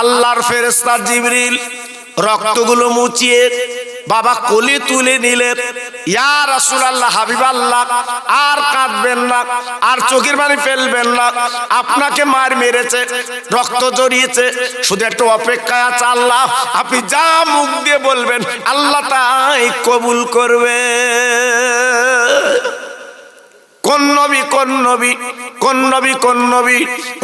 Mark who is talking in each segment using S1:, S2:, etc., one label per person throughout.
S1: আল্লাহর ফেরেস্তা জিবরিল রক্তগুলো মুচিয়ে বাবা কোলে তুলে নিলেন। ইয়া হাবিব আল্লাহ আর কাঁদবেন না, আর চোখের পানি ফেলবেন না। আপনাকে মার মেরেছে, রক্ত জড়িয়েছে, শুধু একটু অপেক্ষায় আছে আল্লাহ। আপনি যা মুখ দিয়ে বলবেন, আল্লাহ তাই কবুল করবে। কোন নবী কোন নবী কোন নবী কোন নবী,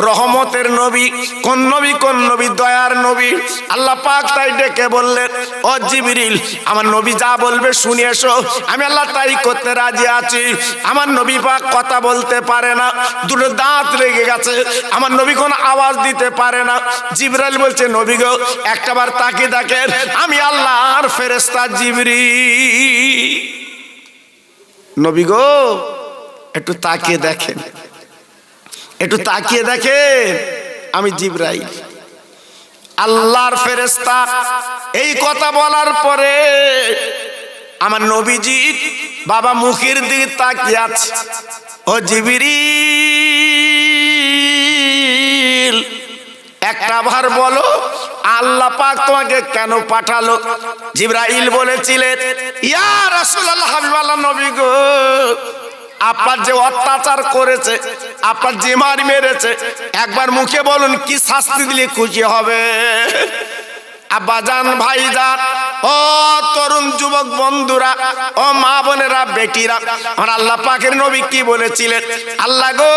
S1: রহমতের নবী, কোন নবী কোন নবী, দয়ার নবী। আল্লাহ পাক তাই ডেকে বললেন, ও জিবরিল, আমার নবী যা বলবে শুনে এসো। আমি আল্লাহ তাই করতে রাজি আছি। আমার নবী পাক কথা বলতে পারে না, দুটো দাঁত লেগে গেছে। আমার নবী কোনো আওয়াজ দিতে পারে না। জিবরাইল বলছে, নবী গো একটাবার তাকিয়ে দেখেন, আমি আল্লাহর ফেরেস্তা জিবরি নবী গো একটু তাকিয়ে দেখেন। একটু তাকিয়ে দেখেন, আমি জিব্রাইল। আল্লাহর ফেরেস্তা এই কথা বলার পরে আমার নবীজি বাবা মুখের দিকে তাকিয়ে আছে। ও জিবিরিল, একটা ভার বলো, আল্লাহ পাক তোমাকে কেন পাঠালো? জিব্রাইল বলেছিলেন, ইয়া রাসূলুল্লাহ হাবিবাল্লাহ নবী গো আপনার যে অত্যাচার করেছে, আপনার যে মার মেরেছে, একবার মুখে বলুন, কি শাস্তি দিলে খুশি হবে? আব্বাজান ভাইজান ও তরুণ যুবক বন্ধুরা, ও মা বোনেরা, বেটিরা, আমার আল্লাহ পাকের নবী কি বলেছিলেন? আল্লাহ গো,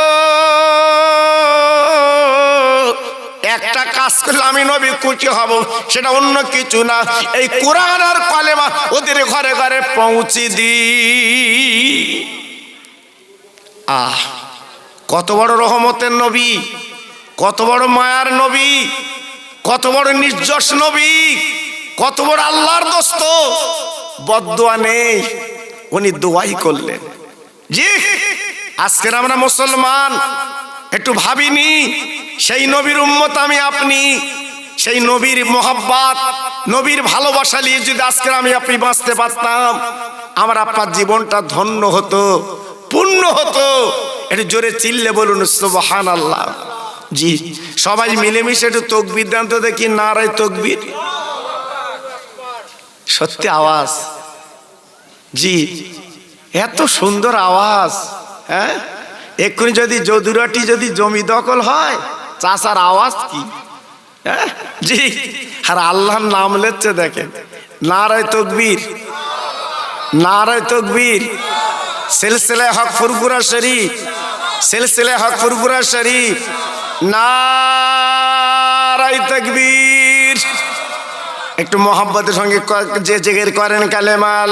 S1: একটা কাজ করলে আমি নবী খুশি হব, সেটা অন্য কিছু না। এই কোরআন আর কলেমা ওদের ঘরে ঘরে পৌঁছে দি আহ, কত বড় রহমতের নবী, কত বড় মায়ার নবী, কত বড় নির্যস নবী, কত বড় আল্লাহর দোস্ত। বদুয়া নেই, উনি দোয়াই করলেন। জি আজকের আমরা মুসলমান, একটু ভাবিনি, সেই নবীর উম্মত আমি আপনি, সেই নবীর মোহাব্বাত, নবীর ভালোবাসা নিয়ে যদি আজকে আমি আপনি বাঁচতে পারতাম, আমার আপনার জীবনটা ধন্য হতো। পূর্ণ হতো। একটু জোরে চিল্লে বলুন সুবহান আল্লাহ জি, সবাই মিলেমিশে একটু তকবির দেন তো দেখি, নারায় তকবির। সত্যি আওয়াজ? জি, এত সুন্দর আওয়াজ হ্যাঁ? এক্ষুনি যদি যদুরাটি যদি জমি দখল হয় চাষার আওয়াজ কি? হ্যাঁ? জি, আর আল্লাহর নাম লেচ্ছে দেখেন, নারায় তকবীর নারায় তকবীর। সিলসিলে হক ফুরফুরা শরীফ সিলসিলে হক ফুরফুরা শরীফ। নারায় তকবীর। একটু মোহাম্মতের সঙ্গে যে জেগের করেন কালেমা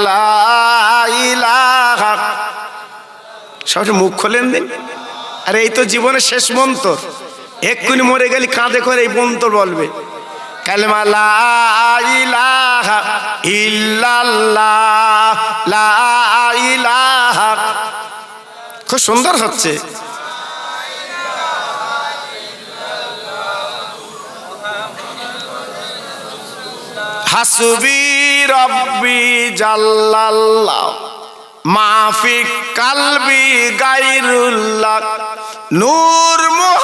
S1: সবাই মুখ খোলেন দিন। আরে এই তো জীবনের শেষ মন্ত্র। এক্ষুনি মরে গেলে কাঁধে করে এই মন্ত্র বলবে। খুব সুন্দর হচ্ছে। হাসবি রব্বি জাল্লাল্লাহ মাফিক কালবি গাইরুল্লাহ নূর মুহাম্মদ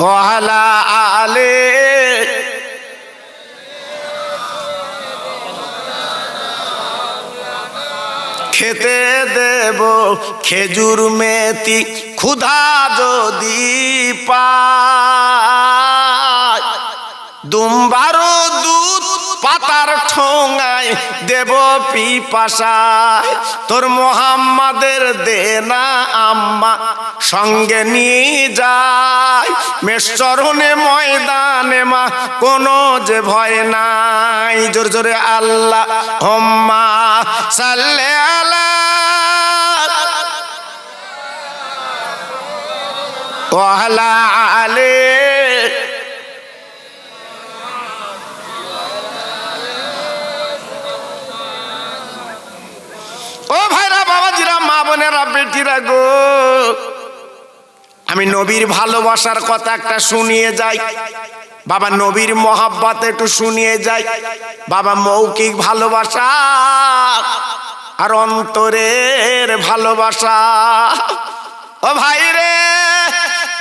S1: ওয়ালা আলে। খেতে দেব খেজুর মেতি ক্ষুধা যদি পায়। দুম্বারো দুধ পাতার ঠোঙায় দেব পিপাসায় তোর মোহাম্মদের দেনা আম্মা, সঙ্গে নিয়ে যায়। মেশ্বরণে ময়দানে মা, কোনো যে ভয় নাই। জোর জোরে আল্লাহ, হম্মা সাল্লে আলা। ওয়ালা আলে নাতিরা গো? আমি নবীর ভালোবাসার কথা একটা শুনিয়ে যাই। বাবা নবীর মহাব্বত একটু শুনিয়ে যাই। বাবা মৌখিক ভালোবাসা আর অন্তরের ভালোবাসা। ও ভাই রে,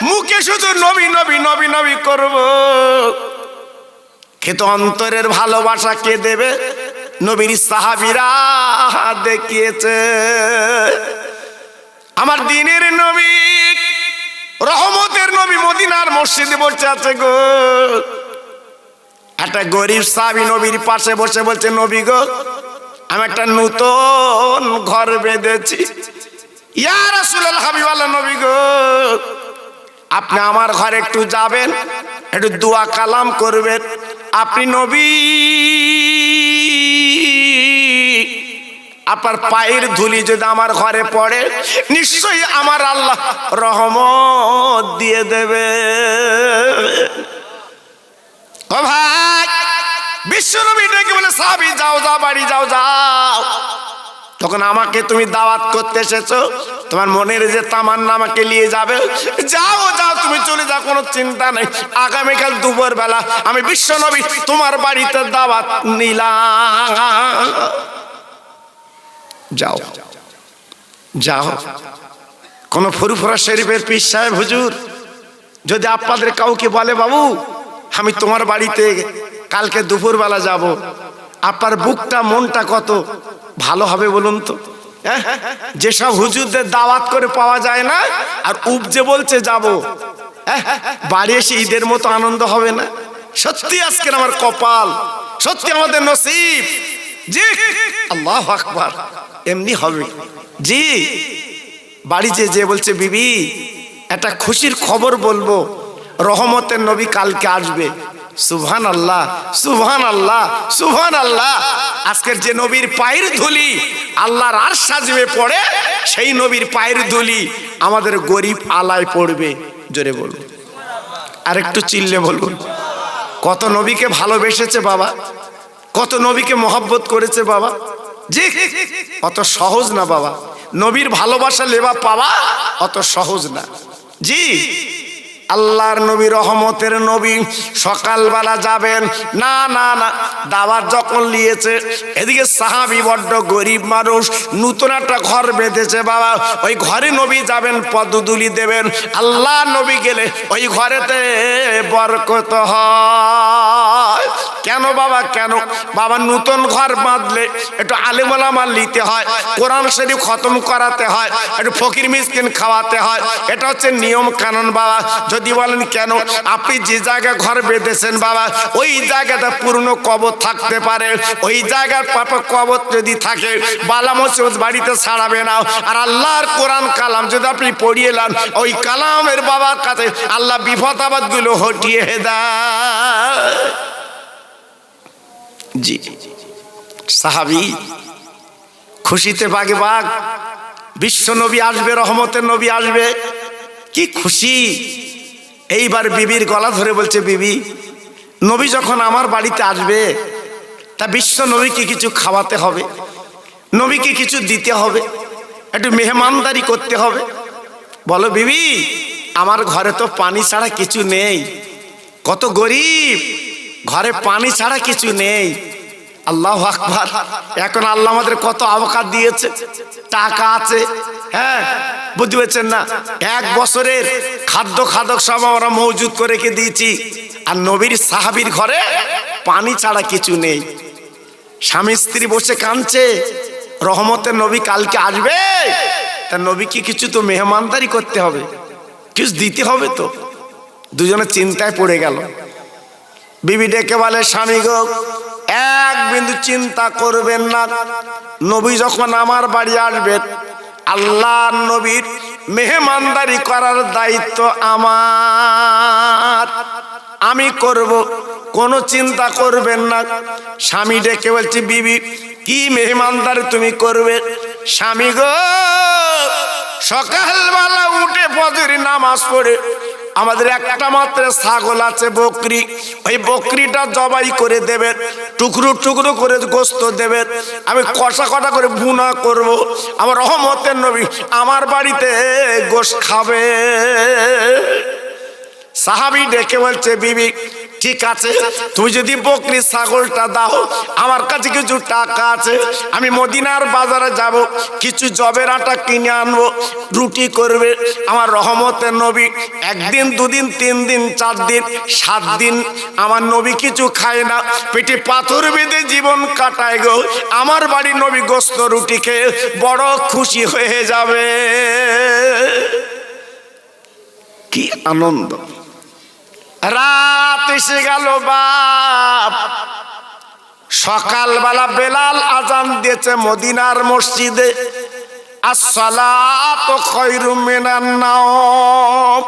S1: মুখে শুধু নবী নবী নবী নবী করব। কিন্তু অন্তরের ভালোবাসা কে দেবে? নবীর সাহাবিরা দেখিয়েছে। আমার দিনের নবী, রহমতের নবী মদিনার মসজিদে বসে আছে গো। একটা গরিব সাহাবি নবীর পাশে বসে বলছে, নবী গো, আমি একটা নতুন ঘর বেঁধেছি। ইয়া রাসূলুল্লাহ হাবিবাল্লাহ, নবী গো, আপনি আমার ঘরে একটু যাবেন? একটু দোয়া কালাম করবেন। আপনি নবী। আপনার পায়ের ধুলি যদি আমার ঘরে পড়ে, নিশ্চয়ই আমার আল্লাহ রহমত দিয়ে দেবে। ভাই বিশ্বনবী ডেকে বলে সাবি যাও যা বাড়ি, যাও যাও। তখন আমাকে তুমি দাওয়াত করতে এসেছ। তোমার মনের যে তামান্না আমাকে নিয়ে যাবে, যাও যাও, তুমি চলে যাও, কোনো চিন্তা নেই। আগামীকাল দুপুর বেলা আমি বিশ্বনবী তোমার বাড়িতে দাওয়াত নিলাম। যাও যাও। কোন ফুরফুরা শরীফের পিস সাহেব, হুজুর, যদি আপনাদের কাউকে বলে, বাবু, আমি তোমার বাড়িতে কালকে দুপুরবেলা যাব, আপনার বুকটা, মনটা কত? ভালো হবে বলুন তো? হ্যাঁ? যেসব হুজুরদের দাওয়াত করে পাওয়া যায় না, আর উপজে বলছে যাব হ্যাঁ? বাড়ি এসে ঈদের মতো আনন্দ হবে না? সত্যি আজকের আমার কপাল, সত্যি আমাদের নসিব। জি, আল্লাহ আকবার। এমনি হবে। জি বাড়িতে যে বলছে, বিবি, একটা খুশির খবর বলব। রহমতের নবী কালকে আসবে। সুবহান আল্লাহ সুবহান আল্লাহ সুবহান আল্লাহ আজকের যে নবীর পায়ের ধুলি আল্লাহর আর সাজবে পড়ে, সেই নবীর পায়ের ধুলি আমাদের গরিব আলায় পড়বে, জোরে বলুন। আর একটু চিল্লে বলুন। কত নবীকে ভালোবেসেছে বাবা? কত নবীকে মহব্বত করেছে বাবা? জি অত সহজ না বাবা। নবীর ভালোবাসা লেবা পাওয়া অত সহজ না। জি। আল্লাহর নবী, রহমতের নবী, সকালবেলা যাবেন। না না না দাবার যখন নিয়েছে, এদিকে সাহাবি বড্ড গরিব মানুষ, নতুন একটা ঘর বেঁধেছে বাবা। ওই ঘরে নবী যাবেন পদদুলি দেবেন। আল্লাহ নবী গেলে ওই ঘরেতে বরকত হয়। কেন বাবা কেন? বাবা, নতুন ঘর বাঁধলে একটু আলেমালামাল নিতে হয়, কোরআন শরীফ খতম করাতে হয়, একটু ফকির মিসকিন খাওয়াতে হয়। এটা হচ্ছে নিয়ম কানুন বাবা। যদি বলেন কেন? আপনি যে জায়গায় ঘর বেঁধেছেন বাবা, ওই জায়গাটা পূর্ণ কবর থাকতে পারে। ওই জায়গার পাপা কবর যদি থাকে, বালা মুসিবত বাড়িতে ছাড়াবে না। আর আল্লাহর কোরআন কালাম যদি আপনি পড়িয়ে লান ওই কালামের বাবার কাছে আল্লাহ বিপদ আবাদগুলো হটিয়ে দেয়। জি। সাহাবি, খুশিতে বাগে বাঘ বিশ্ব নবী আসবে, রহমতের নবী আসবে। কি খুশি। এইবার বিবির গলা ধরে বলছে, বিবি, নবী যখন আমার বাড়িতে আসবে, তা বিশ্ব নবীকে কিছু খাওয়াতে হবে, নবীকে কিছু দিতে হবে, একটু মেহমানদারি করতে হবে। বলো, বিবি, আমার ঘরে তো পানি ছাড়া কিছু নেই। কত গরিব, ঘরে পানি ছাড়া কিছু নেই। আল্লাহ আকবার। এখন আল্লাহ আমাদের কত আবকার দিয়েছে, টাকা আছে হ্যাঁ বুঝতে পেরেছেন না? এক বছরের খাদ্য খাদক সব আমরা মজুদ করে রেখে দিয়েছি। আর নবীর সাহাবির ঘরে পানি ছাড়া কিছু নেই। স্বামী স্ত্রী বসে কাঁদছে, রহমতের নবী কালকে আসবে, তা নবীকে কিছু তো মেহমানদারি করতে হবে? কিছু দিতে হবে তো? দুজনে চিন্তায় পড়ে গেল। বিবি ডেকে বলে, স্বামী গো, এক বিন্দু চিন্তা করবেন না। নবী যখন আমার বাড়ি আসবেন আল্লাহ নবীর মেহমানদারি করার দায়িত্ব আমার। আমি করব, কোনো চিন্তা করবেন না। স্বামী ডেকে বলছি, বিবি, কি মেহমানদারি তুমি করবে? স্বামী গো, সকালবেলা উঠে ফজর নামাজ পড়ে আমাদের একটা মাত্র ছাগল আছে বকরি। ওই বকরিটা জবাই করে দেবেন, টুকরো টুকরো করে গোস্ত দেবেন। আমি কষা কটা করে ভুনা করব। আমার রহমতের নবী আমার বাড়িতে গোশ খাবে। সাহাবি ডেকে বলছে, বিবি ঠিক আছে, তুমি যদি বকরি ছাগলটা দাও, আমার কাছে কিছু টাকা আছে। আমি মদিনার বাজারে যাব, কিছু জবের আটা কিনে আনব, রুটি করবে। আমার রহমতের নবী একদিন, দুদিন তিন দিন চার দিন সাত দিন আমার নবী কিছু খায় না। পেটে পাথর বেঁধে জীবন কাটায় গো। আমার বাড়ি নবী গোস্ত রুটি খেয়ে বড় খুশি হয়ে যাবে। কি আনন্দ। রাত এসে গেল বাপ। সকালবেলা বেলাল আজান দিয়েছে মদিনার মসজিদে। আসসালাতু খায়রুম মিনান নাওম।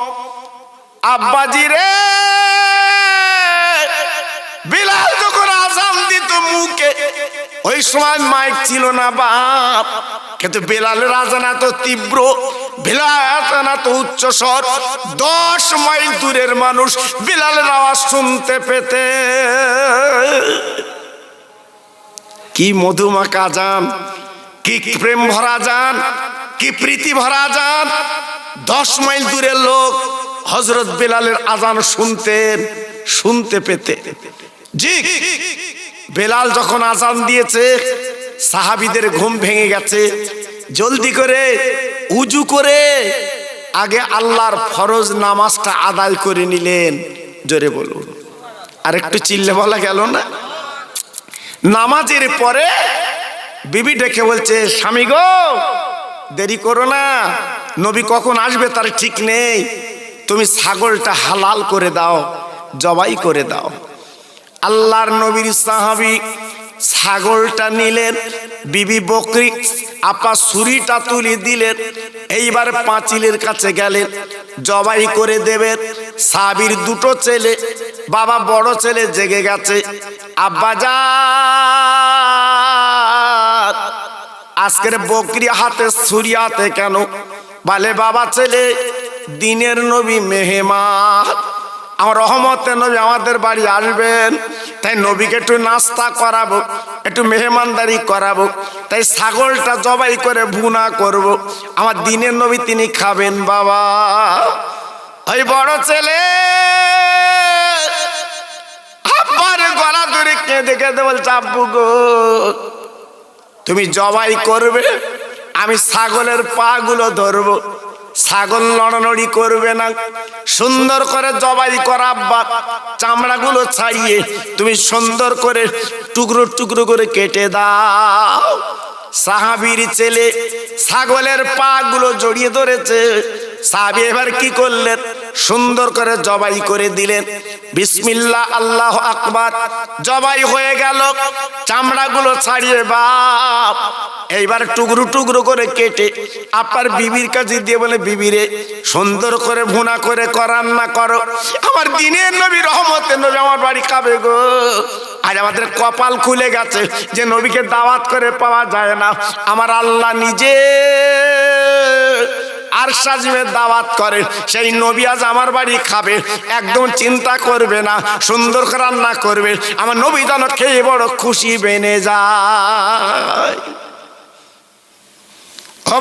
S1: আব্বাজি রে, বিলাল ওই সময় মাইক ছিল না বাপ। কিন্তু বেলালের আজান এত তীব্র, বেলাল এত উচ্চ স্বর। দশ মাইল দূরের মানুষ বেলালের আওয়াজ শুনতে পেতে। কি মধুমাখা যান কি প্রেম ভরা যান কি প্রীতি ভরা যান দশ মাইল দূরের লোক হজরত বেলালের আজান শুনতেন শুনতে পেতে। জি। বেলাল যখন আজান দিয়েছে, সাহাবিদের ঘুম ভেঙে গেছে। জলদি করে, উজু করে, আগে আল্লাহর ফরজ নামাজটা আদায় করে নিলেন। জোরে বলুন। আর একটু চিল্লে বলা গেল না? নামাজের পরে বিবি ডেকে বলছে, স্বামী গো, দেরি করো না। নবী কখন আসবে তার ঠিক নেই। তুমি ছাগলটা হালাল করে দাও, জবাই করে দাও। আল্লাহর নবীর সাহাবি ছাগলটা নিলেন, বিবি বকরি, আপা ছুরিটা তুলে দিলেন, এইবার পাঁচিলের কাছে গেলেন, জবাই করে দেবেন, সাবির দুটো ছেলে, বাবা বড় ছেলে জেগে গেছে, আব্বা যা আজকের বকরি হাতে ছুরি হাতে কেন? বলে, বাবা ছেলে, দিনের নবী মেহমান আমার রহমতের নবী আমাদের বাড়ি আসবেন। তাই নবীকে একটু নাস্তা করাবো, একটু মেহমানদারি করাবো, তাই ছাগলটা জবাই করে ভুনা করব। আমার দিনের নবী তিনি খাবেন, বাবা। ওই বড় ছেলে! আব্বার গলা ধরে কেঁদে কেঁদে বলছে, আব্বু গো, তুমি জবাই করবে, আমি ছাগলের পা গুলো ধরবো ছাগল লড়ানড়ি করবে না। সুন্দর করে জবাই করা বা চামড়াগুলো ছাড়িয়ে তুমি সুন্দর করে টুকরো টুকরো করে কেটে দাও। সাহাবির ছেলে ছাগলের পা গুলো জড়িয়ে ধরেছে। সাহাবি এবার কি করলেন? সুন্দর করে জবাই করে দিলেন। বিসমিল্লাহ, আল্লাহ আকবার। জবাই হয়ে গেল, চামড়াগুলো ছাড়িয়ে বাপ। এইবার টুকরো টুকরো করে কেটে আপনার বিবির কাছে দিয়ে বলে, বিবিরে, সুন্দর করে ভুনা করে করান না করো। আমার দিনের নবী, রহমতের নবী আমার বাড়ি খাবে গো। আজ আমাদের কপাল খুলে গেছে যে নবীকে দাওয়াত করে পাওয়া যায় না। আমার আল্লাহ নিজে আর সাজিমের দাওয়াত করে সেই নবী আজ আমার বাড়ি খাবে। একদম চিন্তা করবে না, সুন্দর করে রান্না করবে। আমার নবী যেন খেয়ে বড় খুশি বেনে যায়। ও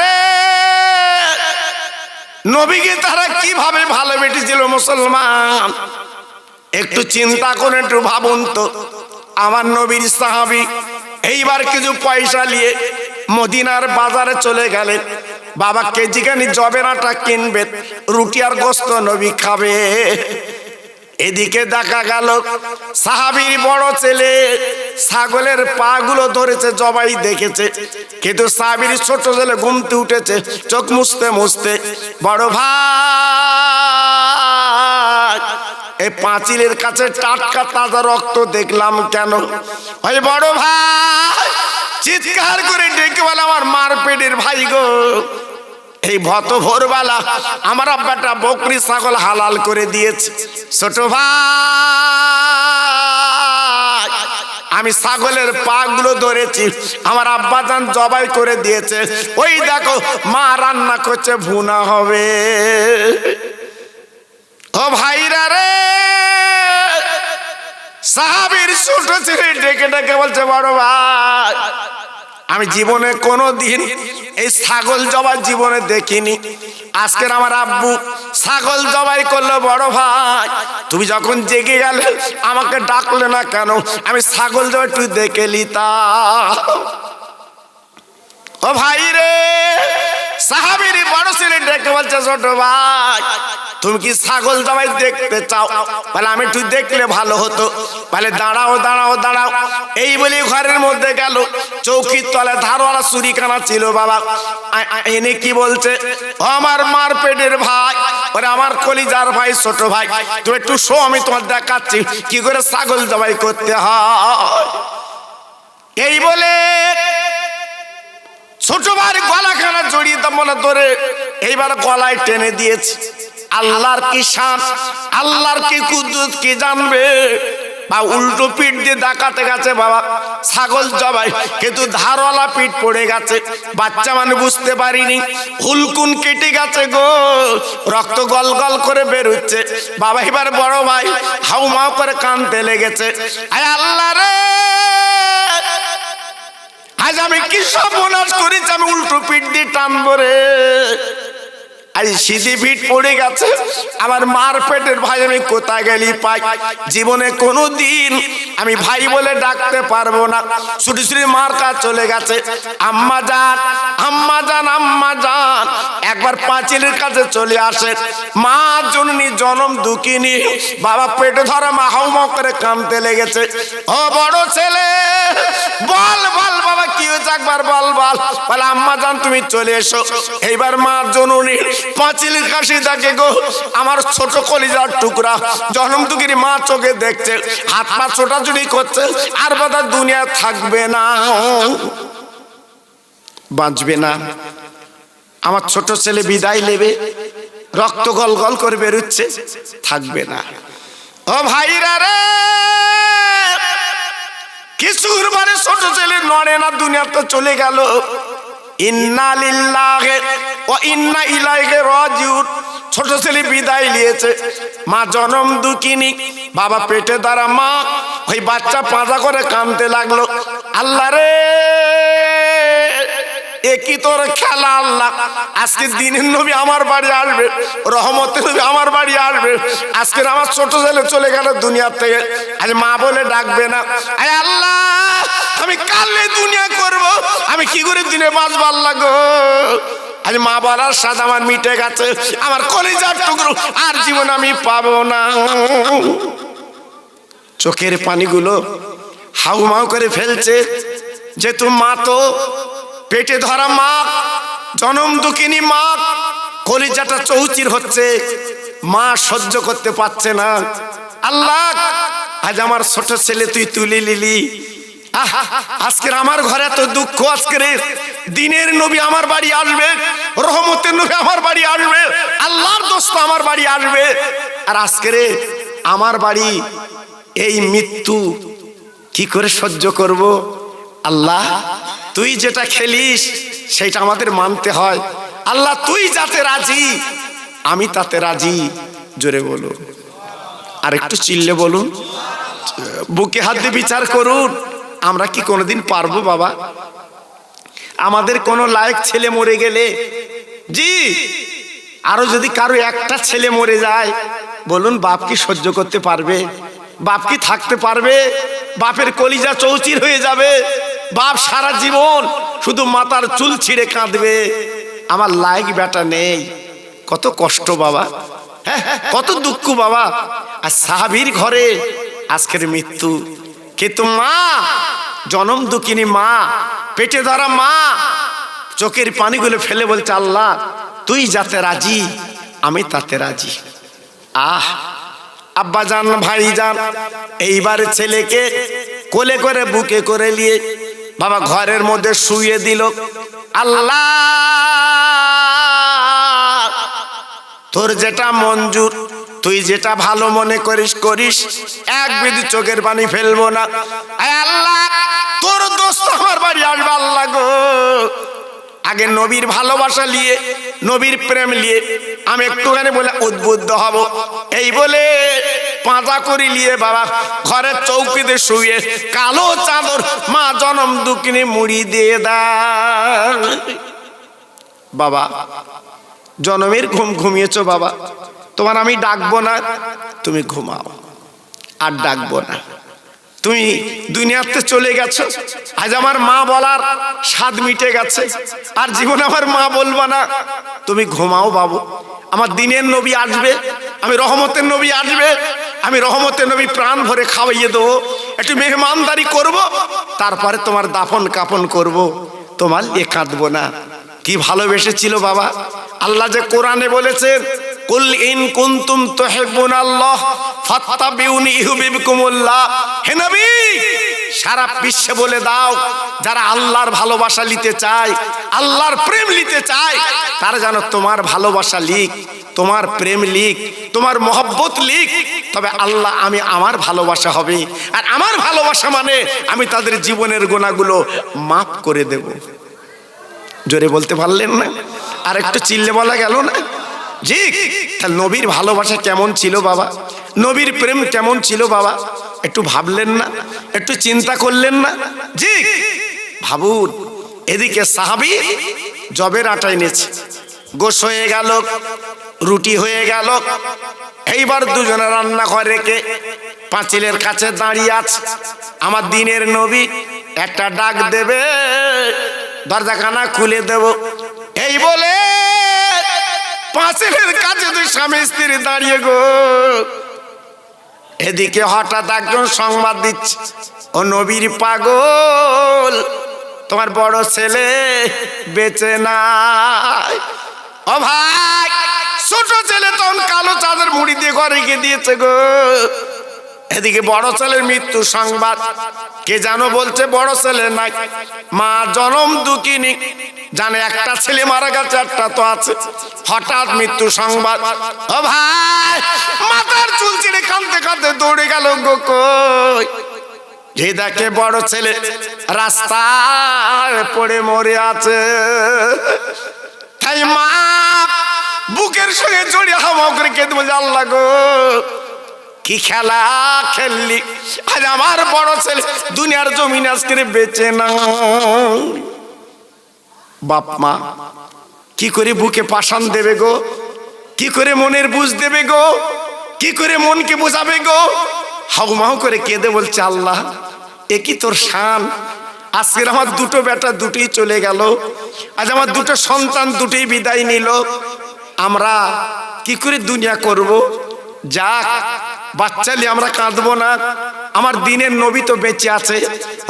S1: রে, নবীকে তারা কীভাবে ভালোবেসেছিল মুসলমান? একটু চিন্তা করে, একটু ভাবুন তো। আমার নবীর সাহাবি এইবার কিছু পয়সা নিয়ে মদিনার বাজারে চলে গেলেন। বাবা কেজি কেজিখানি জবের আটা কিনবে, রুটি আর গোস্ত নবী খাবে। এদিকে দেখা গেল, সাহাবির বড় ছেলে ছাগলের পা গুলো ধরেছে, জবাই দেখেছে। কিন্তু সাহাবির ছোট ছেলে ঘুমতে উঠেছে, চোখ মুছতে মুছতে, বড় ভাই, এই পাঁচিলের কাছে টাটকা তাজা রক্ত দেখলাম কেন? ওই বড় ভাই চিৎকার করে ডেকে বলে আমার মার পেটের ভাই গো। এই ভত ভোরবেলা আমার আব্বাটা বকরি ছাগল হালাল করে দিয়েছে। ছোট ভাই, আমি ছাগলের পাগুলো ধরেছি, আমার আব্বা যান জবাই করে দিয়েছে। ওই দেখো মা রান্না করছে, ভুনা হবে। ও ভাইরা রে সাহাবীর ছোট ছেলে ডেকে ডেকে বলছে, বড় ভাই, আমি জীবনে কোনো দিন এই ছাগল জবাই জীবনে দেখিনি। আজকের আমার আব্বু ছাগল জবাই করল, বড় ভাই, তুমি যখন জেগে গেলে আমাকে ডাকলে না কেন? আমি ছাগল জবাই তুই দেখে লিতা ও ভাই রে সাহাবির বড় ডেকে বলছে, ছোট ভাই, তুমি কি ছাগল জবাই দেখতে চাও? বলে, আমি তুই দেখলে ভালো হতো। বলে, দাঁড়াও দাঁড়াও দাঁড়াও। এই বলে ঘরের মধ্যে গেল। চৌকির তলে ধারওয়ালা চুরিখানা ছিল, বাবা। এনে কি বলছে? আমার মার পেটের ভাই। ওরে আমার কলিজার ভাই, ছোট ভাই, তুমি একটু শো, আমি তোমার দেখাচ্ছি কি করে ছাগল জবাই করতে হয়। এই বলে ছোট ভাই গলাখানা জড়িয়ে মনে ধরে। এইবার গলায় টেনে দিয়েছে। আল্লাহর কি শান, আল্লাহর কি কুদরত কি জানবে? বা উল্টো পিঠ দিয়ে ডাকাতে গেছে বাবা। ছাগল জবাই, কিন্তু ধারওয়ালা পিঠ পড়ে গেছে। বাচ্চা মানে বুঝতে পারিনি। হুলকুন কেটে গেছে গো। রক্ত গল গল করে বেরোচ্ছে। বাবা, এবার বড় ভাই হাউ মাউ করে কানতে লেগেছে। আয় আল্লাহ রে! আজ আমি কি সব মনাস করেছি আমি উল্টো পিঠ দিয়ে টানবো রে? আজ সিধি পিঠ পড়ে গেছে। আমার মার পেটের ভাই আমি কোথায় গেলি পাই? জীবনে কোনো দিন আমি ভাই বলে ডাকতে পারব না। ছুটি ছুটি মার কাজ চলে গেছে। আম্মা যান আম্মা যান আম্মা যান। একবার পাঁচিলের কাছে চলে আসে। মা জননী জনম দুঃখিনী। বাবা পেটে ধরা মা হাউ করে কামতে লেগেছে। ও বড় ছেলে বল বল বাবা কি হয়েছে একবার বল বল। বলে আম্মা জান তুমি চলে এসো। এইবার মা জননী কাশি দেখে গো, আমার ছোট কলিজার টুকরা মা চোখে দেখছে, হাত পা ছোটাছুটি করছে, আর বাধা দুনিয়া থাকবে না। বাঁচবে না। আমার ছোট ছেলে বিদায় নেবে, রক্ত গল গল করে বেরোচ্ছে, থাকবে না। ও ভাইরা রে! কিছুর মানে ছোট ছেলে নড়ে না, দুনিয়া তো চলে গেল। ইন্না লিল্লাহে ও ইন্না ইলাইহে রাজিউন। ছোট ছেলে বিদায় নিয়েছে। মা জনম দুকিনি বাবা পেটে দ্বারা মা ওই বাচ্চা পাঁজা করে কাঁদতে লাগল। আল্লাহ রে একই তোর খেলা আল্লাহ? আজকে দিনের নবী আমার বাড়ি আসবে, রহমতের নবী আমার বাড়ি আসবে। আজকের আমার ছোট ছেলে চলে গেল দুনিয়ার থেকে। আজ মা বলে ডাকবে না। আল্লাহ আমি কালে দুনিয়া করব। আমি কি করে দিনে বাঁচব আল্লাহ গো আজ মা বলার সাথে আমার মিটে গেছে। আমার কলিজার টুকরো আর জীবন আমি পাবো না। চোখের পানিগুলো হাউ মাউ করে ফেলছে। যেহেতু মা তো পেটে ধরা মা জনম দুঃখিনী মা কলিজাটা চৌচির হচ্ছে। মা সহ্য করতে পারছে না। আল্লাহ, আজ আমার ছোট ছেলে তুই তুলে নিলি আজকের আমার ঘরে এত দুঃখ, আজকের দিনের নবী আমার বাড়ি আসবে, রহমতের নবী আমার বাড়ি আসবে, আল্লাহর দোস্ত আমার বাড়ি আসবে। আর আজকের আমার বাড়ি, এই মৃত্যু কি করে সহ্য করব? আল্লাহ, তুই যেটা খেলিস, সেটা আমাদের মানতে হয়। আল্লাহ, তুই যাতে রাজি, আমি তাতে রাজি। জোরে বলুন। আর একটু চিল্লে বলুন। বুকে হাত দিয়ে বিচার করুন। আমরা কি কোনোদিন পারব, বাবা? আমাদের কোনো লায়ক ছেলে মরে গেলে? জি। আরও যদি কারও একটা ছেলে মরে যায়, বলুন বাপ কি সহ্য করতে পারবে? বাপ কি থাকতে পারবে? বাপের কলিজা চৌচির হয়ে যাবে। বাপ সারা জীবন শুধু মাথার চুল ছিঁড়ে কাঁদবে। আমার লায়ক বেটা নেই। কত কষ্ট, বাবা। হ্যাঁ কত দুঃখ, বাবা। আর সাহাবির ঘরে আজকের মৃত্যু। কিন্তু মা? জনম দুঃখিনী মা, পেটে ধরা মা। চোখের পানিগুলো ফেলে বলছে, আল্লাহ, তুই যাতে রাজি, আমি তাতে রাজি। আহ আব্বা যান ভাই যান এইবার ছেলেকে কোলে করে, বুকে করে নিয়ে বাবা ঘরের মধ্যে শুয়ে দিল, আল্লাহ, তোর যেটা মঞ্জুর তুই যেটা ভালো মনে করিস করিস। এক বিধি চোখের পানি ফেলব না। আল্লাহ, তোর দোস্ত আমার বাড়ি আসবে আল্লাহ গো। আগে নবীর ভালোবাসা নিয়ে, নবীর প্রেম নিয়ে আমি একটুখানি বলে উদ্বুদ্ধ হব। এই বলে পাঁজা করি নিয়ে বাবা, ঘরের চৌকিতে শুয়ে কালো চাদর মা জনম দুকিনে মুড়ি দিয়ে দা বাবা, জনমের ঘুম ঘুমিয়েছো বাবা। তোমার আমি ডাকবো না, তুমি ঘুমাও। আর ডাকবো না। তুমি দুনিয়াতে চলে গেছো, আজ আমার মা বলার স্বাদ মিটে গেছে, আর জীবন আমার মা বলবা না। তুমি ঘুমাও বাবু, আমার দিনের নবী আসবে, আমি রহমতের নবী আসবে, আমি রহমতের নবী প্রাণ ভরে খাওয়াইয়ে দেবো, একটু মেহমানদারি করব, তারপরে তোমার দাফন কাফন করব, তোমার এ কাঁদবো না। কি ভালোবেসেছিল বাবা? আল্লাহ যে কোরআনে বলেছেন কুল ইন কুনতুম তুহিব্বুন আল্লাহ ফাত্তাবিউনি ইউহিব্বুকুমুল্লাহ। হে নবী, সারা বিশ্বে বলে দাও, যারা আল্লাহর ভালোবাসা নিতে চায়, আল্লাহর প্রেম নিতে চায়, তারা যেন তোমার ভালোবাসা লিখ তোমার প্রেম লিখ তোমার মহব্বত লিখ তবে আল্লাহ, আমি আমার ভালোবাসা হবে। আর আমার ভালোবাসা মানে আমি তাদের জীবনের গোনাগুলো মাফ করে দেব। জোরে বলতে পারলেন না? আর একটু চিল্লে বলা গেল না? জি তাহলে নবীর ভালোবাসা কেমন ছিল বাবা? নবীর প্রেম কেমন ছিল বাবা? একটু ভাবলেন না? একটু চিন্তা করলেন না? জি। ভাবুন এদিকে সাহাবি জবের আটা এনেছে গোস হয়ে গেল রুটি হয়ে গেল। এইবার দুজনে রান্না করে রেখে পাঁচিলের কাছে দাঁড়িয়ে আছে। আমার দিনের নবী একটা ডাক দেবে দরজাখানা খুলে দেব। এই বলে পাঁচিলের কাছে তুই স্বামী স্ত্রী দাঁড়িয়ে গো। এদিকে হঠাৎ একজন সংবাদ দিচ্ছে, ও নবীর পাগল, তোমার বড় ছেলে বেঁচে নাই। ও ভাই, ছোট ছেলে তখন কালো চাঁদের মুড়ি দিয়ে ঘরে গিয়ে দিয়েছে গো। এদিকে বড় ছেলের মৃত্যু সংবাদ। কে জানো বলছে বড় ছেলে নাই। মা জনম দুঃখিনী। জানে একটা ছেলে মারা গেছে, একটা তো আছে। হঠাৎ মৃত্যু সংবাদ। ও ভাই, মাথার চুল ছিঁড়ে কাঁদতে কাঁদতে দৌড়ে গেল গো কই? যে দেখে বড় ছেলে রাস্তায় পড়ে মরে আছে। তাই মা বুকের সঙ্গে জড়িয়ে হাওয়া করে কেঁদে বলছে, আল্লাহ গো। কি খেলা খেললি? আজ আমার বড় ছেলে দুনিয়ার জমিন আজকে বেঁচে না। বাপ মা, কি করে বুকে পাশান দেবে গো? কি করে মনের বুঝ দেবে গো? কি করে মনকে বোঝাবে গো? হাউমাউ করে কেঁদে বলছে, আল্লাহ, এ কি তোর শান? আজকের আমার দুটো বেটা দুটোই চলে গেল। আজ আমার দুটো সন্তান দুটোই বিদায় নিল। আমরা কি করে দুনিয়া করব? যাক বাচ্চালি আমরা কাঁদবো না। আমার দিনের নবী তো বেঁচে আছে,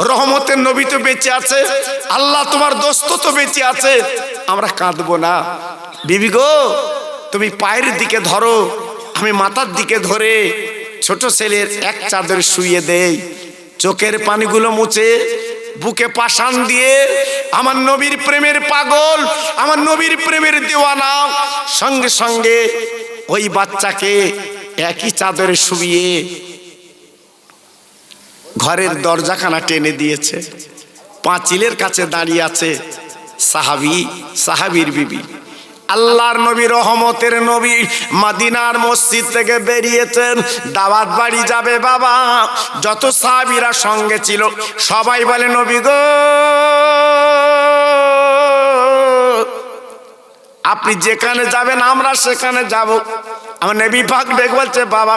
S1: রহমতের নবী তো বেঁচে আছে, আল্লাহ তোমার দোস্ত তো বেঁচে আছে, আমরা কাঁদবো না। বিবি গো, তুমি পায়ের দিকে ধরো, আমি মাথার দিকে ধরে ছোট ছেলের এক চাদর শুয়ে দেই। চোখের পানিগুলো মুছে, বুকে পাশান দিয়ে, আমার নবীর প্রেমের পাগল, আমার নবীর প্রেমের দেওয়ানা। সঙ্গে সঙ্গে ওই বাচ্চাকে একই চাদরে শুবিয়ে ঘরের দরজাখানা টেনে দিয়েছে। পাঁচিলের কাছে দাঁড়িয়ে আছে সাহাবি, সাহাবির বিবি। আল্লাহর নবী, রহমতের নবী মাদিনার মসজিদ থেকে বেরিয়েছেন। দাওয়াত বাড়ি যাবে বাবা। যত সাহাবিরা সঙ্গে ছিল, সবাই বলে, নবী গো, আপনি যেখানে যাবেন, আমরা সেখানে যাব। আমার নেবি পাক ডেক বলছে, বাবা,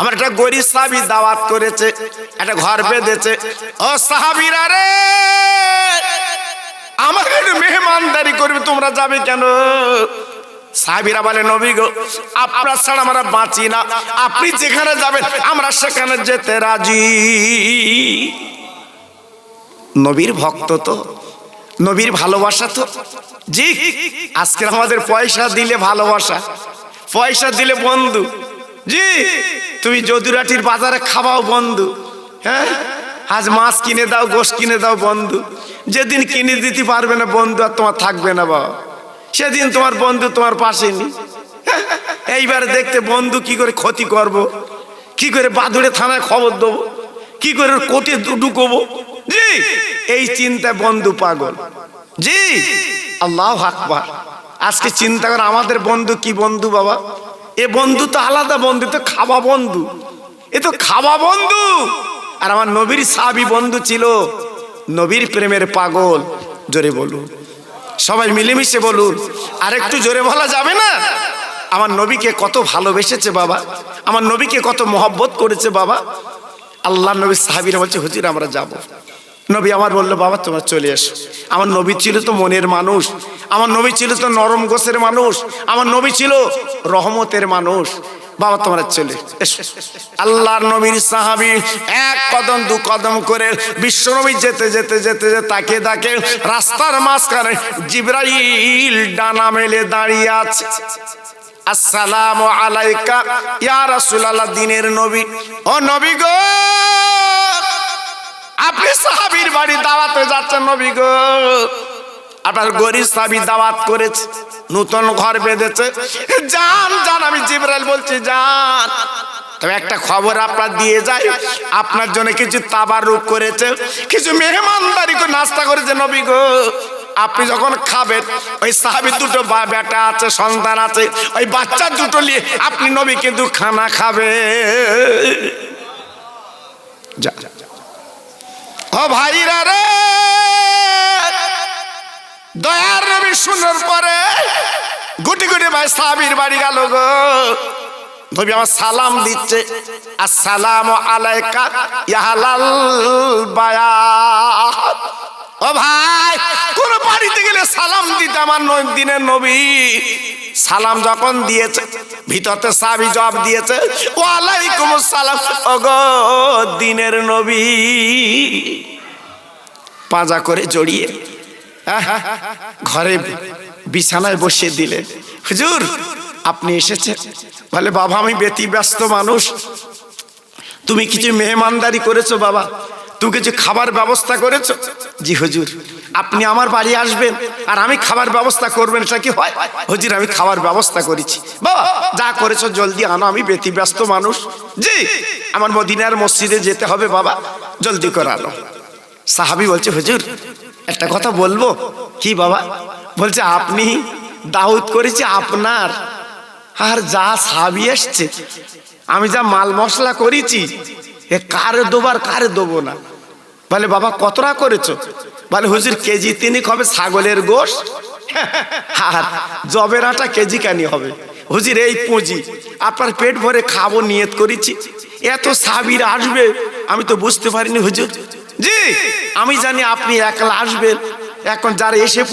S1: আমার একটা গরিব সাহাবি দাওয়াত করেছে, একটা ঘর বেঁধেছে। ও সাহাবিরা রে, আমাকে একটু মেহমানদারি করবে, তোমরা যাবে কেন? সাহাবিরা বলে, নবী গো, আপনার ছাড়া আমরা বাঁচি না। আপনি যেখানে যাবেন, আমরা সেখানে যেতে রাজি। নবীর ভক্ত তো, নবীর ভালোবাসা তো। জি আজকের আমাদের পয়সা দিলে ভালোবাসা। পয়সা দিলে বন্ধু। জি, তুমি যদুরাটির বাজারে খাওয়াও বন্ধু। হ্যাঁ? আজ মাছ কিনে দাও, গোশ কিনে দাও বন্ধু। যেদিন কিনে দিতে পারবে না বন্ধু, আর তোমার থাকবে না বাবা। সেদিন তোমার বন্ধু তোমার পাশে নি এইবার দেখতে বন্ধু কি করে ক্ষতি করব। কি করে বাদুড়ে থানায় খবর দেবো? কি করে কোটে ঢুকবো? জি, এই চিন্তায় বন্ধু পাগল। জি, আল্লাহ আকবার। আজকে চিন্তা করে, আমাদের বন্ধু কি বন্ধু বাবা? এ বন্ধু তো আলাদা বন্ধু তো খাওয়া বন্ধু। এ তো খাওয়া বন্ধু। আর আমার নবীর সাবি বন্ধু ছিল নবীর প্রেমের পাগল। জোরে বলুন। সবাই মিলেমিশে বলুন। আর একটু জোরে বলা যাবে না? আমার নবীকে কত ভালোবেসেছে বাবা। আমার নবীকে কত মহব্বত করেছে বাবা। আল্লাহ নবী সাহাবিরা বলছে, হুজুর, আমরা যাব। নবী আমার বলল, বাবা, তোমার চলে এসো। আমার নবী ছিল তো মনের মানুষ। আমার নবী ছিল তো নরম গোছের মানুষ। আমার নবী ছিল রহমতের মানুষ। বাবা, তোমরা চলে এসো। আল্লাহর নবীর সাহাবি এক কদম, দু কদম করে বিশ্ব নবী যেতে যেতে যেতে যেতে তাকে তাকে রাস্তার মাঝখানে জিব্রাইল ডানা মেলে দাঁড়িয়ে আছে। আসসালামু আলাইকা ইয়া রাসূলুল্লাহ, দিনের নবী। ও নবী গো! আপনি সাহাবীর বাড়ি দাওয়াতে যাচ্ছেন নবী গো। আপনার গরিব সাহাবী দাওয়াত করেছে, নতুন ঘর বেঁধেছে। যান যান, আমি জিব্রাইল বলছি, যান। তবে একটা খবর আপনার দিয়ে যায় আপনার জন্য কিছু তাবারুক করেছে, কিছু মেহমানদারি করে নাস্তা করেছে নবী গো। আপনি যখন খাবেন, ওই সাহাবি দুটো বেটা আছে, সন্তান আছে, ওই বাচ্চা দুটো নিয়ে আপনি নবী কিন্তু খানা খাবে যা যা ও ভাইরা রে, দয়ার নবী শোনার পরে গুটি গুটি ভাই সাবির বাড়ি গেল গো। নবী আমার সালাম দিচ্ছে, আসসালামু আলাইকা ইয়াহালাল বায়াত। ও ভাই কোন বাড়িতে গেলে সালাম দিতে আমার দিনের নবী। সালাম যখন দিয়েছে ভিতরতে সাবি জবাব দিয়েছে ওয়ালাইকুম সালাম। ওগো দিনের নবী। পাজা করে জড়িয়ে আহ, ঘরে বিছানায় বসিয়ে দিলেন হুজুর আপনি এসেছেন। বলে বাবা আমি ব্যতিব্যস্ত মানুষ। তুমি কিছু মেহমানদারি করেছ বাবা। তুমি কিছু খাবার ব্যবস্থা করেছ? জি, হুজুর। আপনি আমার বাড়ি আসবেন আর আমি খাবার ব্যবস্থা করবেন এটা কি হয়? হুজুর, আমি খাবার ব্যবস্থা করেছি। বাবা, যা করেছ জলদি আনো, আমি ব্যতিব্যস্ত মানুষ। জি, আমার মদিনার মসজিদে যেতে হবে বাবা, জলদি করে আনো। সাহাবি বলছে, হুজুর, একটা কথা বলব? কি বাবা? বলছে, আপনি দাউদ করেছি আপনার, আর যা সাবি এসছে, আমি যা মাল মশলা করেছি এ কারে দোবার, কারে দেবো না। বলে, বাবা কতটা করেছ? বলে, হুজুর, কেজি তিনি হবে ছাগলের গোশ। আর জবের আটা কেজি কানি হবে। হুজুর, এই পুঁজি আপনার পেট ভরে খাব, নিয়ত করেছি। এত সাবির আসবে, আমি তো বুঝতে পারিনি, হুজুর। জি, আমি জানি আপনি একলা আসবেন। এখন যারা এসে